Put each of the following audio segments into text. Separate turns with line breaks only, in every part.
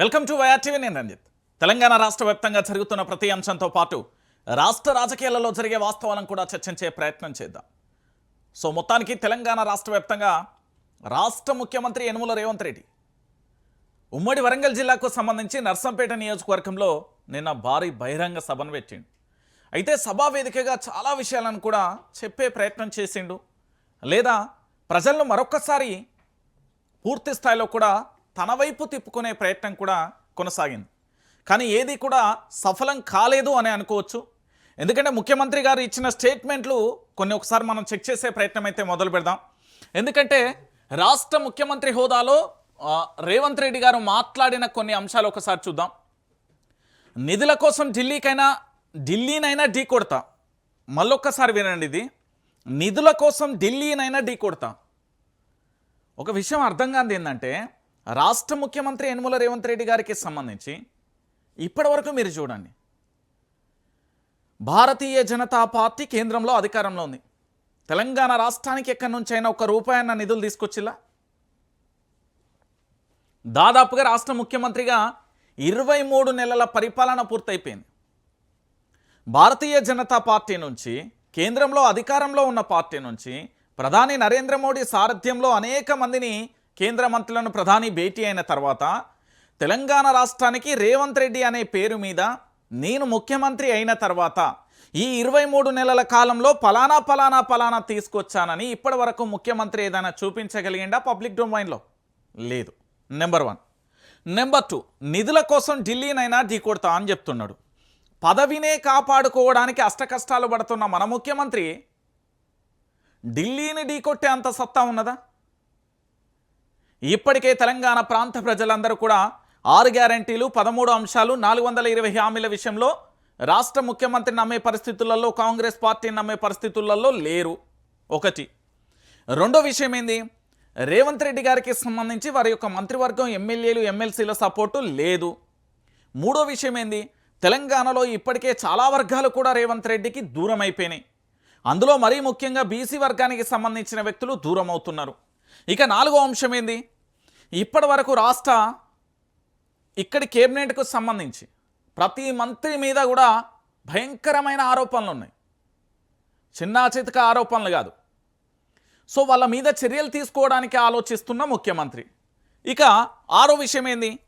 Welcome to YRTV నేను రంజిత్. తెలంగాణ రాష్ట్ర వ్యాప్తంగా జరుగుతున్న ప్రతి అంశంతో పాటు రాష్ట్ర రాజకీయాలలో జరిగే వాస్తవాలను కూడా చర్చించే ప్రయత్నం చేద్దాం. సో మొత్తానికి తెలంగాణ రాష్ట్ర వ్యాప్తంగా రాష్ట్ర ముఖ్యమంత్రి యనుమల రేవంత్ రెడ్డి ఉమ్మడి వరంగల్ జిల్లాకు సంబంధించి నర్సంపేట నియోజకవర్గంలో నిన్న భారీ బహిరంగ సభను పెట్టిండు. అయితే సభా వేదికగా చాలా విషయాలను కూడా చెప్పే ప్రయత్నం చేసిండు. లేదా ప్రజలను మరొక్కసారి పూర్తి స్థాయిలో కూడా తన వైపు తిప్పుకునే ప్రయత్నం కూడా కొనసాగింది. కానీ ఏది కూడా సఫలం కాలేదు అని అనుకోవచ్చు. ఎందుకంటే ముఖ్యమంత్రి గారు ఇచ్చిన స్టేట్మెంట్లు కొన్ని ఒకసారి మనం చెక్ చేసే ప్రయత్నం అయితే మొదలు పెడదాం. ఎందుకంటే రాష్ట్ర ముఖ్యమంత్రి హోదాలో రేవంత్ రెడ్డి గారు మాట్లాడిన కొన్ని అంశాలు ఒకసారి చూద్దాం. నిధుల కోసం ఢిల్లీకైనా ఢిల్లీనైనా ఢీ కొడతా. మళ్ళొక్కసారి వినండి ఇది. నిధుల కోసం ఢిల్లీనైనా ఢీ కొడతా. ఒక విషయం అర్థం కాదు ఏంటంటే రాష్ట్ర ముఖ్యమంత్రి యనుమల రేవంత్ రెడ్డి గారికి సంబంధించి ఇప్పటివరకు మీరు చూడండి. భారతీయ జనతా పార్టీ కేంద్రంలో అధికారంలో ఉంది. తెలంగాణ రాష్ట్రానికి ఎక్కడి నుంచైనా ఒక రూపాయన్న నిధులు తీసుకొచ్చిలా? దాదాపుగా రాష్ట్ర ముఖ్యమంత్రిగా ఇరవై మూడు నెలల పరిపాలన పూర్తయిపోయింది. భారతీయ జనతా పార్టీ నుంచి కేంద్రంలో అధికారంలో ఉన్న పార్టీ నుంచి ప్రధాని నరేంద్ర మోడీ సారథ్యంలో అనేక మందిని కేంద్ర మంత్రులను ప్రధాని భేటీ అయిన తర్వాత తెలంగాణ రాష్ట్రానికి రేవంత్ రెడ్డి అనే పేరు మీద నేను ముఖ్యమంత్రి అయిన తర్వాత ఈ ఇరవై మూడు నెలల కాలంలో పలానా పలానా పలానా తీసుకొచ్చానని ఇప్పటి వరకు ముఖ్యమంత్రి ఏదైనా చూపించగలిగిండా పబ్లిక్ డొమైన్లో లేదు. నెంబర్ వన్ నెంబర్ టూ నిధుల కోసం ఢిల్లీనైనా ఢీకొడతా అని చెప్తున్నాడు. పదవినే కాపాడుకోవడానికి అష్టకష్టాలు పడుతున్న మన ముఖ్యమంత్రి ఢిల్లీని ఢీకొట్టే అంత సత్తా ఉన్నదా? ఇప్పటికే తెలంగాణ ప్రాంత ప్రజలందరూ కూడా ఆరు గ్యారంటీలు పదమూడు అంశాలు నాలుగు వందల ఇరవై హామీల విషయంలో రాష్ట్ర ముఖ్యమంత్రి నమ్మే పరిస్థితులలో కాంగ్రెస్ పార్టీని నమ్మే పరిస్థితులలో లేరు. ఒకటి. రెండో విషయం ఏంది? రేవంత్ రెడ్డి గారికి సంబంధించి వారి యొక్క మంత్రివర్గం ఎమ్మెల్యేలు ఎమ్మెల్సీల సపోర్టు లేదు. మూడో విషయం ఏంది? తెలంగాణలో ఇప్పటికే చాలా వర్గాలు కూడా రేవంత్ రెడ్డికి దూరం అయిపోయినాయి. అందులో మరీ ముఖ్యంగా బీసీ వర్గానికి సంబంధించిన వ్యక్తులు దూరం అవుతున్నారు. ఇక నాలుగో అంశం ఏంది? ఇప్పటి వరకు రాష్ట్ర ఇక్కడి కేబినెట్కు సంబంధించి ప్రతి మంత్రి మీద కూడా భయంకరమైన ఆరోపణలు ఉన్నాయి. చిన్న చితక ఆరోపణలు కాదు. సో వాళ్ళ మీద చర్యలు తీసుకోవడానికి ఆలోచిస్తున్న ముఖ్యమంత్రి. ఇక ఆరో విషయం ఏంది?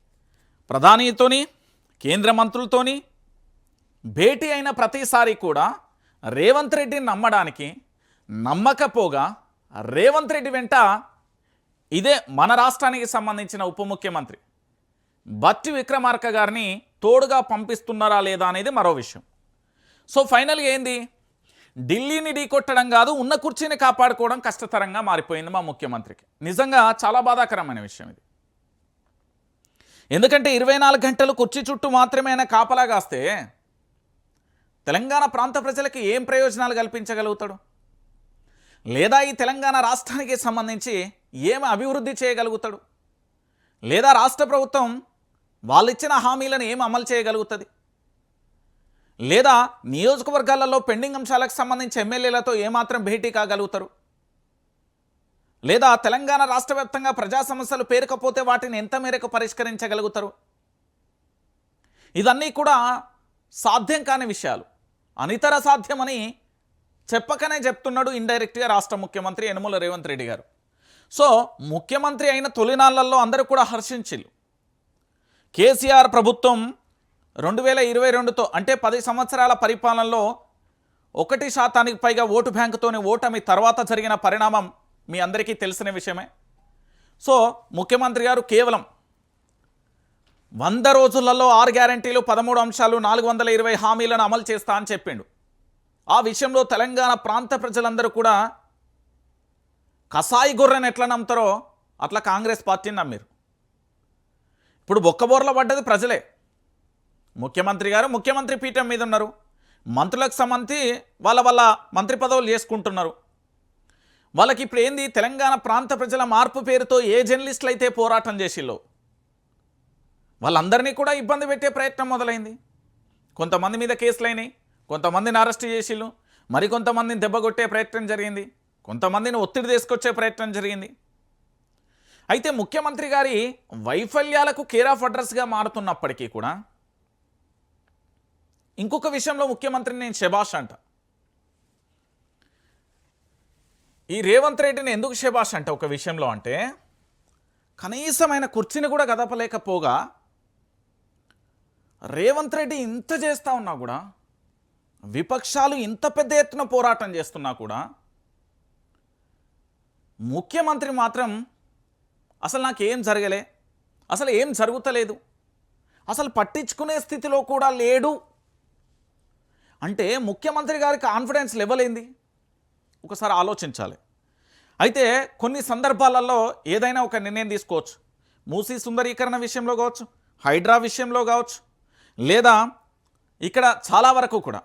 ప్రధానితోని కేంద్ర మంత్రులతోని భేటీ అయిన ప్రతిసారి కూడా రేవంత్ రెడ్డిని నమ్మడానికి నమ్మకపోగా రేవంత్ రెడ్డి వెంట ఇదే మన రాష్ట్రానికి సంబంధించిన ఉప ముఖ్యమంత్రి. బట్టి విక్రమార్క గారిని తోడుగా పంపిస్తున్నారా లేదా అనేది మరో విషయం. సో ఫైనల్గా ఏంది? ఢిల్లీని ఢీకొట్టడం కాదు ఉన్న కుర్చీని కాపాడుకోవడం కష్టతరంగా మారిపోయింది మా ముఖ్యమంత్రికి. నిజంగా చాలా బాధాకరమైన విషయం ఇది. ఎందుకంటే ఇరవై నాలుగు గంటలు కుర్చీ చుట్టూ మాత్రమే ఆయన కాపలా కాస్తే తెలంగాణ ప్రాంత ప్రజలకు ఏం ప్రయోజనాలు కల్పించగలుగుతాడు? లేదా ఈ తెలంగాణ రాష్ట్రానికి సంబంధించి ఏమి అభివృద్ధి చేయగలుగుతాడు? లేదా రాష్ట్ర ప్రభుత్వం వాళ్ళు ఇచ్చిన హామీలను ఏమి అమలు చేయగలుగుతుంది? లేదా నియోజకవర్గాలలో పెండింగ్ అంశాలకు సంబంధించి ఎమ్మెల్యేలతో ఏమాత్రం భేటీ కాగలుగుతారు? లేదా తెలంగాణ రాష్ట్ర వ్యాప్తంగా ప్రజా సమస్యలు పేరుకపోతే వాటిని ఎంత మేరకు పరిష్కరించగలుగుతారు? ఇదన్నీ కూడా సాధ్యం కాని విషయాలు. అనితర సాధ్యమని చెప్పకనే చెప్తున్నాడు ఇండైరెక్ట్గా రాష్ట్ర ముఖ్యమంత్రి యనుమల రేవంత్ రెడ్డి గారు. సో ముఖ్యమంత్రి అయిన తొలినాళ్ళలో అందరూ కూడా హర్షించిల్లు. కేసీఆర్ ప్రభుత్వం రెండు వేల ఇరవై రెండుతో అంటే పది సంవత్సరాల పరిపాలనలో ఒకటి శాతానికి పైగా ఓటు బ్యాంకుతోనే ఓటమి తర్వాత జరిగిన పరిణామం మీ అందరికీ తెలిసిన విషయమే. సో ముఖ్యమంత్రి గారు కేవలం వంద రోజులలో ఆరు గ్యారంటీలు పదమూడు అంశాలు నాలుగు వందల ఇరవై హామీలను అమలు చేస్తా అని చెప్పిండు. ఆ విషయంలో తెలంగాణ ప్రాంత ప్రజలందరూ కూడా కసాయి గుర్రని ఎట్లా నమ్ముతారో అట్లా కాంగ్రెస్ పార్టీని నమ్మారు. ఇప్పుడు బొక్కబోర్ల పడ్డది ప్రజలే. ముఖ్యమంత్రి గారు ముఖ్యమంత్రి పీఠం మీద ఉన్నారు. మంత్రులకు సంబంధించి వాళ్ళ వాళ్ళ మంత్రి పదవులు చేసుకుంటున్నారు. వాళ్ళకి ఇప్పుడు ఏంది? తెలంగాణ ప్రాంత ప్రజల మార్పు పేరుతో ఏ జర్నలిస్టులు అయితే పోరాటం చేసిల్లో? వాళ్ళందరినీ కూడా ఇబ్బంది పెట్టే ప్రయత్నం మొదలైంది. కొంతమంది మీద కేసులైనాయి కొంతమందిని అరెస్ట్ చేసిళ్ళు మరికొంతమందిని దెబ్బకొట్టే ప్రయత్నం జరిగింది. కొంతమందిని ఒత్తిడి తీసుకొచ్చే ప్రయత్నం జరిగింది. అయితే ముఖ్యమంత్రి గారి వైఫల్యాలకు కేర్ ఆఫ్ అడ్రస్గా మారుతున్నప్పటికీ కూడా ఇంకొక విషయంలో ముఖ్యమంత్రిని నేను శభాష్ అంట. ఈ రేవంత్ రెడ్డిని ఎందుకు శభాష్ అంట ఒక విషయంలో అంటే కనీసమైన కుర్చీని కూడా గదపలేకపోగా రేవంత్ రెడ్డి ఇంత చేస్తా ఉన్నా కూడా విపక్షాలు ఇంత పెద్ద ఎత్తున పోరాటం చేస్తున్నా కూడా ముఖ్యమంత్రి మాత్రం అసలు నాకేం జరగలే అసలు ఏం జరుగుతలేదు అసలు పట్టించుకునే స్థితిలో కూడా లేడు. అంటే ముఖ్యమంత్రి గారి కాన్ఫిడెన్స్ లెవెల్ ఏంది ఒకసారి ఆలోచించాలి. అయితే కొన్ని సందర్భాలలో ఏదైనా ఒక నిర్ణయం తీసుకోవచ్చు. మూసీ సుందరీకరణ విషయంలో కావచ్చు హైడ్రా విషయంలో కావచ్చు లేదా ఇక్కడ చాలా వరకు కూడా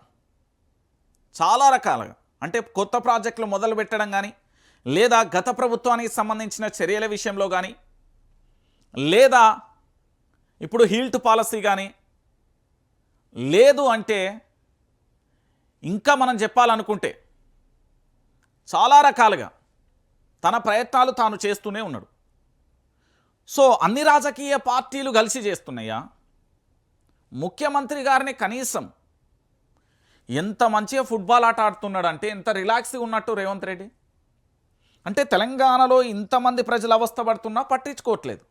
చాలా రకాలుగా అంటే కొత్త ప్రాజెక్టులు మొదలు పెట్టడం కానీ లేదా గత ప్రభుత్వానికి సంబంధించిన చర్యల విషయంలో కానీ లేదా ఇప్పుడు హీల్ట్ పాలసీ కానీ లేదు అంటే ఇంకా మనం చెప్పాలనుకుంటే చాలా రకాలుగా తన ప్రయత్నాలు తాను చేస్తూనే ఉన్నాడు. సో అన్ని రాజకీయ పార్టీలు కలిసి చేస్తున్నాయా? ముఖ్యమంత్రి గారిని కనీసం ఎంత మంచిగా ఫుట్బాల్ ఆట ఆడుతున్నాడంటే ఎంత రిలాక్స్గా ఉన్నట్టు రేవంత్ రెడ్డి? అంటే తెలంగాణలో ఇంతమంది ప్రజలు అవస్థపడుతున్నా పట్టించుకోవట్లేదు.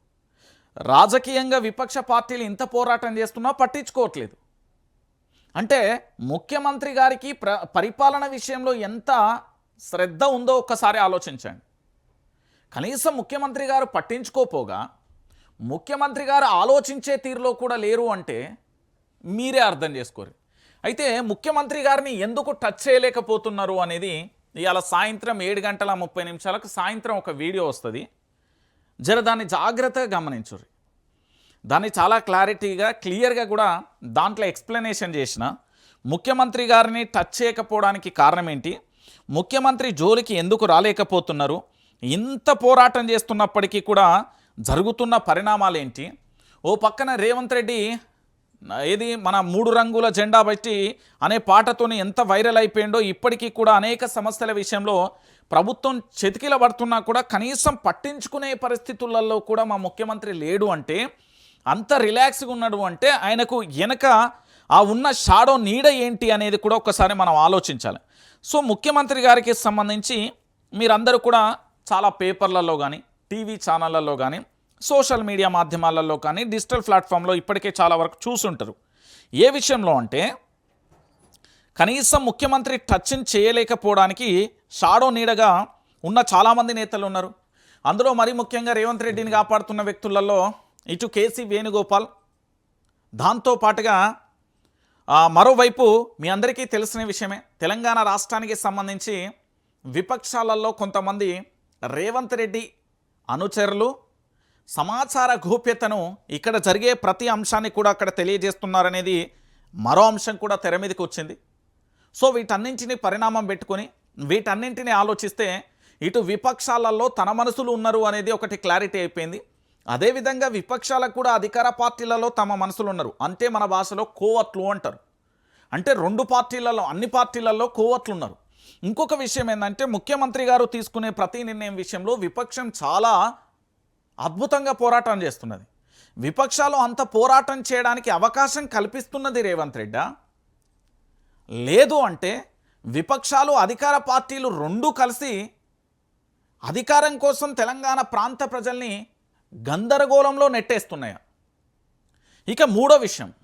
రాజకీయంగా విపక్ష పార్టీలు ఇంత పోరాటం చేస్తున్నా పట్టించుకోవట్లేదు. అంటే ముఖ్యమంత్రి గారికి ప్ర పరిపాలన విషయంలో ఎంత శ్రద్ధ ఉందో ఒక్కసారి ఆలోచించండి. కనీసం ముఖ్యమంత్రి గారు పట్టించుకోపోగా ముఖ్యమంత్రి గారు ఆలోచించే తీరులో కూడా లేరు అంటే మీరే అర్థం చేసుకోరు. అయితే ముఖ్యమంత్రి గారిని ఎందుకు టచ్ చేయలేకపోతున్నారు అనేది ఇవాళ సాయంత్రం ఏడు గంటల ముప్పై నిమిషాలకు సాయంత్రం ఒక వీడియో వస్తుంది. జర దాన్ని జాగ్రత్తగా గమనించుర్రి. దాన్ని చాలా క్లారిటీగా క్లియర్గా కూడా దాంట్లో ఎక్స్ప్లెనేషన్ చేసిన ముఖ్యమంత్రి గారిని టచ్ చేయకపోవడానికి కారణం ఏంటి? ముఖ్యమంత్రి జోలికి ఎందుకు రాలేకపోతున్నారు? ఇంత పోరాటం చేస్తున్నప్పటికీ కూడా జరుగుతున్న పరిణామాలు ఏంటి? ఓ పక్కన రేవంత్ రెడ్డి ఏది? మన మూడు రంగుల జెండా బట్టి అనే పాటతోని ఎంత వైరల్ అయిపోయిందో ఇప్పటికీ కూడా అనేక సమస్యల విషయంలో ప్రభుత్వం చెతికిల పడుతున్నా కూడా కనీసం పట్టించుకునే పరిస్థితులలో కూడా మా ముఖ్యమంత్రి లేడు అంటే అంత రిలాక్స్గా ఉన్నాడు అంటే ఆయనకు వెనక ఆ ఉన్న షాడో నీడ ఏంటి అనేది కూడా ఒకసారి మనం ఆలోచించాలి. సో ముఖ్యమంత్రి గారికి సంబంధించి మీరందరూ కూడా చాలా పేపర్లలో కానీ టీవీ ఛానళ్ళల్లో కానీ సోషల్ మీడియా మాధ్యమాలలో కానీ డిజిటల్ ప్లాట్ఫామ్లో ఇప్పటికే చాలా వరకు చూసుంటారు. ఏ విషయంలో అంటే కనీసం ముఖ్యమంత్రి టచ్ని చేయలేకపోవడానికి షాడో నీడగా ఉన్న చాలామంది నేతలు ఉన్నారు. అందులో మరీ ముఖ్యంగా రేవంత్ రెడ్డిని కాపాడుతున్న వ్యక్తులలో ఇటు కేసీ వేణుగోపాల్. దాంతో పాటుగా మరోవైపు మీ అందరికీ తెలిసిన విషయమే తెలంగాణ రాష్ట్రానికి సంబంధించి విపక్షాలలో కొంతమంది రేవంత్ రెడ్డి అనుచరులు సమాచార గోప్యతను ఇక్కడ జరిగే ప్రతి అంశాన్ని కూడా అక్కడ తెలియజేస్తున్నారనేది మరో అంశం కూడా తెర మీదకి వచ్చింది. సో వీటన్నింటిని పరిణామం పెట్టుకొని వీటన్నింటిని ఆలోచిస్తే ఇటు విపక్షాలలో తన మనసులు ఉన్నారు అనేది ఒకటి క్లారిటీ అయిపోయింది. అదేవిధంగా విపక్షాలకు కూడా అధికార పార్టీలలో తమ మనసులు ఉన్నారు. అంటే మన భాషలో కోవట్లు అంటారు. అంటే రెండు పార్టీలలో అన్ని పార్టీలలో కోవట్లు ఉన్నారు. ఇంకొక విషయం ఏంటంటే ముఖ్యమంత్రి గారు తీసుకునే ప్రతి నిర్ణయం విషయంలో విపక్షం చాలా అద్భుతంగా పోరాటం చేస్తున్నది. విపక్షాలు అంత పోరాటం చేయడానికి అవకాశం కల్పిస్తున్నది రేవంత్ రెడ్డా. లేదు అంటే విపక్షాలు అధికార పార్టీలు రెండూ కలిసి అధికారం కోసం తెలంగాణ ప్రాంత ప్రజల్ని గందరగోళంలో నెట్టేస్తున్నాయా. ఇక మూడో విషయం.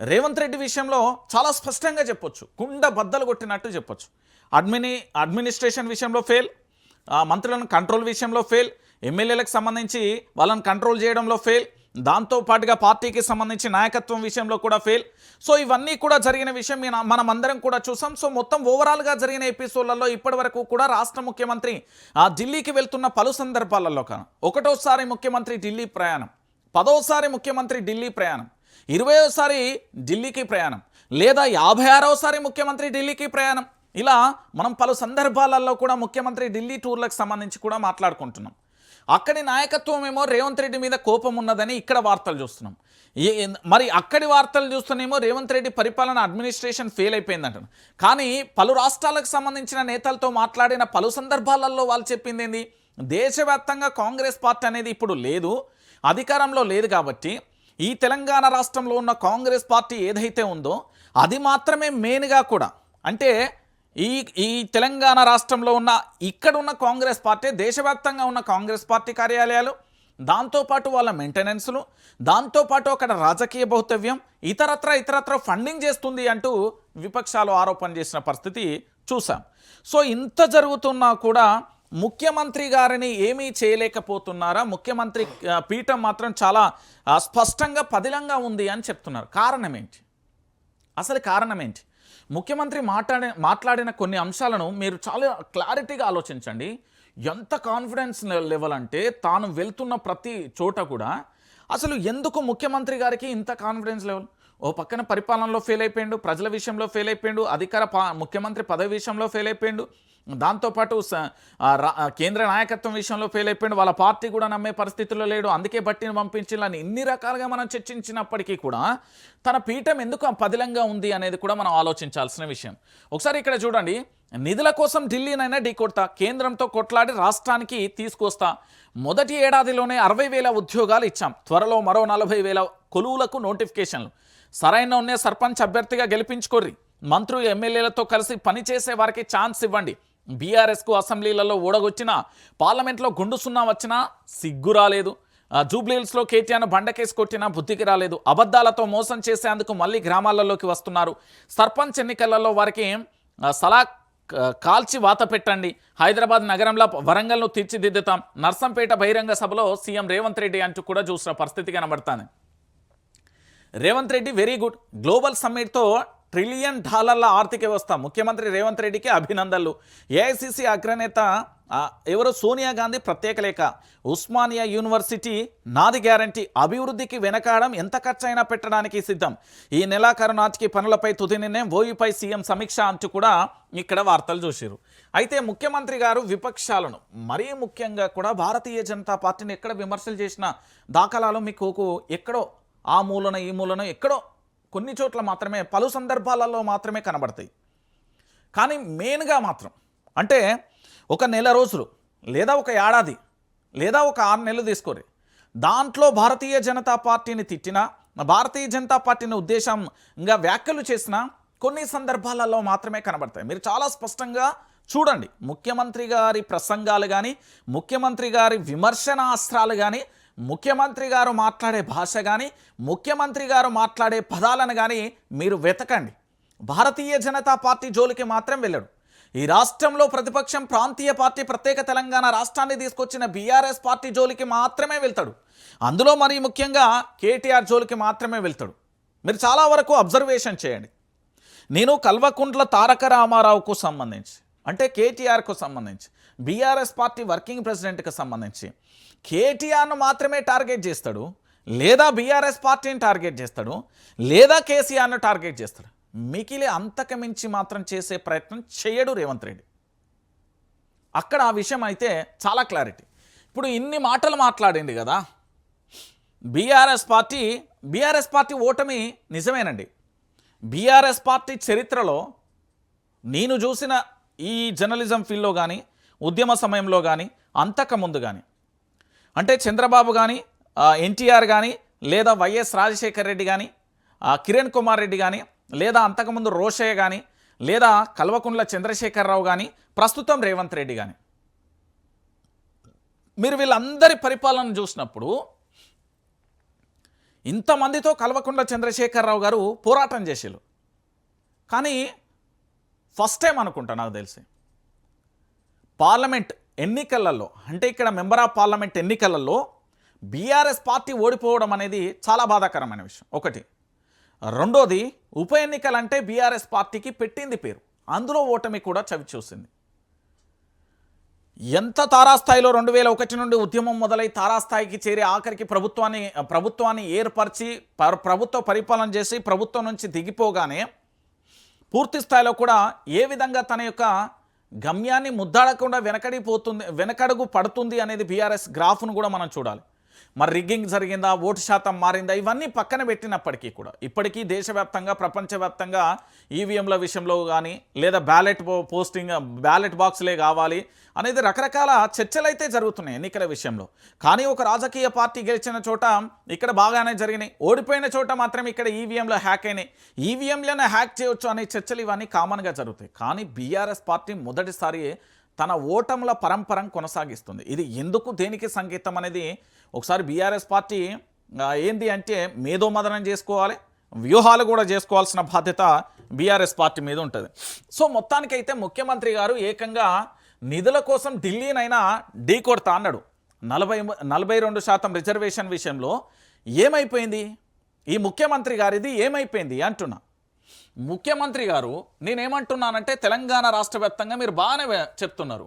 రేవంత్ రెడ్డి విషయంలో చాలా స్పష్టంగా చెప్పొచ్చు. కుండ బద్దలు కొట్టినట్టు చెప్పొచ్చు. అడ్మిని అడ్మినిస్ట్రేషన్ విషయంలో ఫెయిల్ మంత్రులను కంట్రోల్ విషయంలో ఫెయిల్ ఎమ్మెల్యేలకు సంబంధించి వాళ్ళని కంట్రోల్ చేయడంలో ఫెయిల్ దాంతో పాటుగా పార్టీకి సంబంధించి నాయకత్వం విషయంలో కూడా ఫెయిల్ సో ఇవన్నీ కూడా జరిగిన విషయం మనం అందరం కూడా చూసాం. సో మొత్తం ఓవరాల్గా జరిగిన ఎపిసోడ్లలో ఇప్పటి వరకు కూడా రాష్ట్ర ముఖ్యమంత్రి ఆ ఢిల్లీకి వెళ్తున్న పలు సందర్భాలలో కాను ఒకటోసారి ముఖ్యమంత్రి ఢిల్లీ ప్రయాణం పదోసారి ముఖ్యమంత్రి ఢిల్లీ ప్రయాణం ఇరవయోసారి ఢిల్లీకి ప్రయాణం లేదా యాభై ఆరోసారి ముఖ్యమంత్రి ఢిల్లీకి ప్రయాణం. ఇలా మనం పలు సందర్భాలలో కూడా ముఖ్యమంత్రి ఢిల్లీ టూర్లకు సంబంధించి కూడా మాట్లాడుకుంటున్నాం. అక్కడి నాయకత్వం ఏమో రేవంత్ రెడ్డి మీద కోపం ఉన్నదని ఇక్కడ వార్తలు చూస్తున్నాం. ఏ- మరి అక్కడి వార్తలు చూస్తేనేమో రేవంత్ రెడ్డి పరిపాలన అడ్మినిస్ట్రేషన్ ఫెయిల్ అయిపోయిందంట కానీ పలు రాష్ట్రాలకు సంబంధించిన నేతలతో మాట్లాడిన పలు సందర్భాలలో వాళ్ళు చెప్పింది ఏంది? దేశవ్యాప్తంగా కాంగ్రెస్ పార్టీ అనేది ఇప్పుడు లేదు అధికారంలో లేదు కాబట్టి ఈ తెలంగాణ రాష్ట్రంలో ఉన్న కాంగ్రెస్ పార్టీ ఏదైతే ఉందో అది మాత్రమే మెయిన్గా కూడా. అంటే ఈ ఈ తెలంగాణ రాష్ట్రంలో ఉన్న ఇక్కడ ఉన్న కాంగ్రెస్ పార్టీ దేశవ్యాప్తంగా ఉన్న కాంగ్రెస్ పార్టీ కార్యాలయాలు దాంతోపాటు వాళ్ళ మెయింటెనెన్స్లు దాంతోపాటు అక్కడ రాజకీయ భౌతవ్యం ఇతరత్ర ఇతరత్ర ఫండింగ్ చేస్తుంది అంటూ విపక్షాలు ఆరోపణ చేసిన పరిస్థితి చూసాం సో ఇంత జరుగుతున్నా కూడా ముఖ్యమంత్రి గారిని ఏమీ చేయలేకపోతున్నారా? ముఖ్యమంత్రి పీఠం మాత్రం చాలా స్పష్టంగా పదిలంగా ఉంది అని చెప్తున్నారు. కారణం ఏంటి? అసలు కారణం ఏంటి? ముఖ్యమంత్రి మాట్లాడే మాట్లాడిన కొన్ని అంశాలను మీరు చాలా క్లారిటీగా ఆలోచించండి. ఎంత కాన్ఫిడెన్స్ లెవెల్ అంటే తాను వెళ్తున్న ప్రతి చోట కూడా అసలు ఎందుకు ముఖ్యమంత్రి గారికి ఇంత కాన్ఫిడెన్స్ లెవెల్ ఓ పక్కన పరిపాలనలో ఫెయిల్ అయిపోయిండు ప్రజల విషయంలో ఫెయిల్ అయిపోయిండు అధికార పా- ముఖ్యమంత్రి పదవి విషయంలో ఫెయిల్ అయిపోయిండు. దాంతోపాటు స- రా- కేంద్ర నాయకత్వం విషయంలో ఫెయిల్ అయిపోయిండు. వాళ్ళ పార్టీ కూడా నమ్మే పరిస్థితుల్లో లేడు. అందుకే బట్టిని పంపించాలని ఇన్ని రకాలుగా మనం చర్చించినప్పటికీ కూడా తన పీఠం ఎందుకు పదిలంగా ఉంది అనేది కూడా మనం ఆలోచించాల్సిన విషయం. ఒకసారి ఇక్కడ చూడండి. నిధుల కోసం ఢిల్లీనైనా ఢీకొడతా కేంద్రంతో కొట్లాడి రాష్ట్రానికి తీసుకొస్తా. మొదటి ఏడాదిలోనే అరవై వేల ఉద్యోగాలు ఇచ్చాం. త్వరలో మరో నలభై వేల కొలువులకు నోటిఫికేషన్లు. సరైన ఉన్నే సర్పంచ్ అభ్యర్థిగా గెలిపించుకోర్రి. మంత్రులు ఎమ్మెల్యేలతో కలిసి పనిచేసే వారికి ఛాన్స్ ఇవ్వండి. బీఆర్ఎస్కు అసెంబ్లీలలో ఓడగొచ్చినా పార్లమెంట్లో గుండు సున్నా వచ్చినా సిగ్గు రాలేదు. జూబ్లీహిల్స్లో కేటీఆర్ను బండకేసి కొట్టినా బుద్ధికి రాలేదు. అబద్ధాలతో మోసం చేసేందుకు మళ్ళీ గ్రామాలలోకి వస్తున్నారు. సర్పంచ్ ఎన్నికలలో వారికి సలా కాల్చి వాత పెట్టండి. హైదరాబాద్ నగరంలో వరంగల్ను తీర్చిదిద్దుతాం. నర్సంపేట బహిరంగ సభలో సీఎం రేవంత్ రెడ్డి అంటూ కూడా చూసిన పరిస్థితి కనబడుతుంది. Revanth Reddy very good. Global సమ్మిట్తో trillion డాలర్ల ఆర్థిక వ్యవస్థ. ముఖ్యమంత్రి రేవంత్ రెడ్డికి అభినందనలు. ఏఐసిసి అగ్రనేత ఎవరు? సోనియా గాంధీ ప్రత్యేక లేఖ. ఉస్మానియా యూనివర్సిటీ నాది గ్యారంటీ. అభివృద్ధికి వెనకాడం ఎంత ఖర్చైనా పెట్టడానికి సిద్ధం. ఈ నెలాఖరు నాటికి పనులపై తుది నిర్ణయం ఓయూపై సీఎం సమీక్ష అంటూ కూడా ఇక్కడ వార్తలు చూసారు అయితే ముఖ్యమంత్రి గారు విపక్షాలను మరీ ముఖ్యంగా కూడా భారతీయ జనతా పార్టీని ఎక్కడ విమర్శలు చేసిన దాఖలాలు మీకు ఎక్కడో ఆ మూలన ఈ మూలన ఎక్కడో కొన్ని చోట్ల మాత్రమే పలు సందర్భాలలో మాత్రమే కనబడతాయి. కానీ మెయిన్గా మాత్రం అంటే ఒక నెల రోజులు లేదా ఒక ఏడాది లేదా ఒక ఆరు నెలలు తీసుకోరు. దాంట్లో భారతీయ జనతా పార్టీని తిట్టినా భారతీయ జనతా పార్టీని ఉద్దేశంగా వ్యాఖ్యలు చేసిన కొన్ని సందర్భాలలో మాత్రమే కనబడతాయి. మీరు చాలా స్పష్టంగా చూడండి. ముఖ్యమంత్రి గారి ప్రసంగాలు కానీ ముఖ్యమంత్రి గారి విమర్శనాస్త్రాలు కానీ ముఖ్యమంత్రి గారు మాట్లాడే భాష కానీ ముఖ్యమంత్రి గారు మాట్లాడే పదాలను కానీ మీరు వెతకండి. భారతీయ జనతా పార్టీ జోలికి మాత్రం వెళ్ళడు. ఈ రాష్ట్రంలో ప్రతిపక్షం ప్రాంతీయ పార్టీ ప్రత్యేక తెలంగాణ రాష్ట్రాన్ని తీసుకొచ్చిన బీఆర్ఎస్ పార్టీ జోలికి మాత్రమే వెళ్తాడు. అందులో మరీ ముఖ్యంగా కేటీఆర్ జోలికి మాత్రమే వెళ్తాడు. మీరు చాలా వరకు అబ్జర్వేషన్ చేయండి. నేను కల్వకుంట్ల తారక రామారావుకు సంబంధించి అంటే కేటీఆర్కు సంబంధించి బీఆర్ఎస్ పార్టీ వర్కింగ్ ప్రెసిడెంట్కి సంబంధించి కేటీఆర్ను మాత్రమే టార్గెట్ చేస్తాడు. లేదా బీఆర్ఎస్ పార్టీని టార్గెట్ చేస్తాడు. లేదా కేసీఆర్ను టార్గెట్ చేస్తాడు. మికిలి అంతకమించి మాత్రం చేసే ప్రయత్నం చేయడు రేవంత్ రెడ్డి. అక్కడ ఆ విషయం అయితే చాలా క్లారిటీ. ఇప్పుడు ఇన్ని మాటలు మాట్లాడింది కదా బీఆర్ఎస్ పార్టీ బీఆర్ఎస్ పార్టీ ఓటమి నిజమేనండి. బీఆర్ఎస్ పార్టీ చరిత్రలో నేను చూసిన ఈ జర్నలిజం ఫీల్డ్లో కానీ ఉద్యమ సమయంలో కానీ అంతకముందు కానీ అంటే చంద్రబాబు కానీ ఎన్టీఆర్ కానీ లేదా వైఎస్ రాజశేఖర్ రెడ్డి కానీ కిరణ్ కుమార్ రెడ్డి కానీ లేదా అంతకుముందు రోషయ్య కానీ లేదా కల్వకుంట్ల చంద్రశేఖరరావు కానీ ప్రస్తుతం రేవంత్ రెడ్డి కానీ మీరు వీళ్ళందరి పరిపాలన చూసినప్పుడు ఇంతమందితో కల్వకుంట్ల చంద్రశేఖరరావు గారు పోరాటం చేసేలు కానీ ఫస్ట్ టైం అనుకుంటా నాకు తెలిసి. పార్లమెంట్ ఎన్నికలలో అంటే ఇక్కడ మెంబర్ ఆఫ్ పార్లమెంట్ ఎన్నికలలో బీఆర్ఎస్ పార్టీ ఓడిపోవడం అనేది చాలా బాధాకరమైన విషయం. ఒకటి. రెండోది ఉప ఎన్నికలంటే బీఆర్ఎస్ పార్టీకి పెట్టింది పేరు. అందులో ఓటమి కూడా చవి చూసింది. ఎంత తారాస్థాయిలో రెండు వేల ఒకటి నుండి ఉద్యమం మొదలై తారాస్థాయికి చేరి ఆఖరికి ప్రభుత్వాన్ని ప్రభుత్వాన్ని ఏర్పరిచి ప్రభుత్వ పరిపాలన చేసి ప్రభుత్వం నుంచి దిగిపోగానే పూర్తి స్థాయిలో కూడా ఏ విధంగా తన యొక్క గమ్యాన్ని ముద్దాడకుండా వెనకడిపోతుంది వెనకడుగు పడుతుంది అనేది బీఆర్ఎస్ గ్రాఫ్ను కూడా మనం చూడాలి. మరి రిగ్గింగ్ జరిగిందా ఓటు శాతం మారిందా ఇవన్నీ పక్కన పెట్టినప్పటికీ కూడా ఇప్పటికీ దేశవ్యాప్తంగా ప్రపంచవ్యాప్తంగా ఈవీఎంల విషయంలో కానీ లేదా బ్యాలెట్ పోస్టింగ్ బ్యాలెట్ బాక్సులే కావాలి అనేది రకరకాల చర్చలు అయితే జరుగుతున్నాయి ఎన్నికల విషయంలో. కానీ ఒక రాజకీయ పార్టీ గెలిచిన చోట ఇక్కడ బాగానే జరిగినాయి. ఓడిపోయిన చోట మాత్రం ఇక్కడ ఈవీఎంలో హ్యాక్ అయినాయి. ఈవీఎంలను హ్యాక్ చేయొచ్చు అనే చర్చలు ఇవన్నీ కామన్గా జరుగుతాయి. కానీ బీఆర్ఎస్ పార్టీ మొదటిసారి తన ఓటముల పరంపరం కొనసాగిస్తుంది. ఇది ఎందుకు దేనికి సంకేతం అనేది ఒకసారి బీఆర్ఎస్ పార్టీ ఏంది అంటే మేధోమదనం చేసుకోవాలి వ్యూహాలు కూడా చేసుకోవాల్సిన బాధ్యత బీఆర్ఎస్ పార్టీ మీద ఉంటుంది. సో మొత్తానికైతే ముఖ్యమంత్రి గారు ఏకంగా నిధుల కోసం ఢిల్లీనైనా ఢీ కొడతా అన్నాడు. నలభై నలభై రెండు శాతం రిజర్వేషన్ విషయంలో ఏమైపోయింది? ఈ ముఖ్యమంత్రి గారిది ఏమైపోయింది అంటున్నా. ముఖ్యమంత్రి గారు నేనేమంటున్నానంటే తెలంగాణ రాష్ట్ర వ్యాప్తంగా మీరు బాగానే చెప్తున్నారు.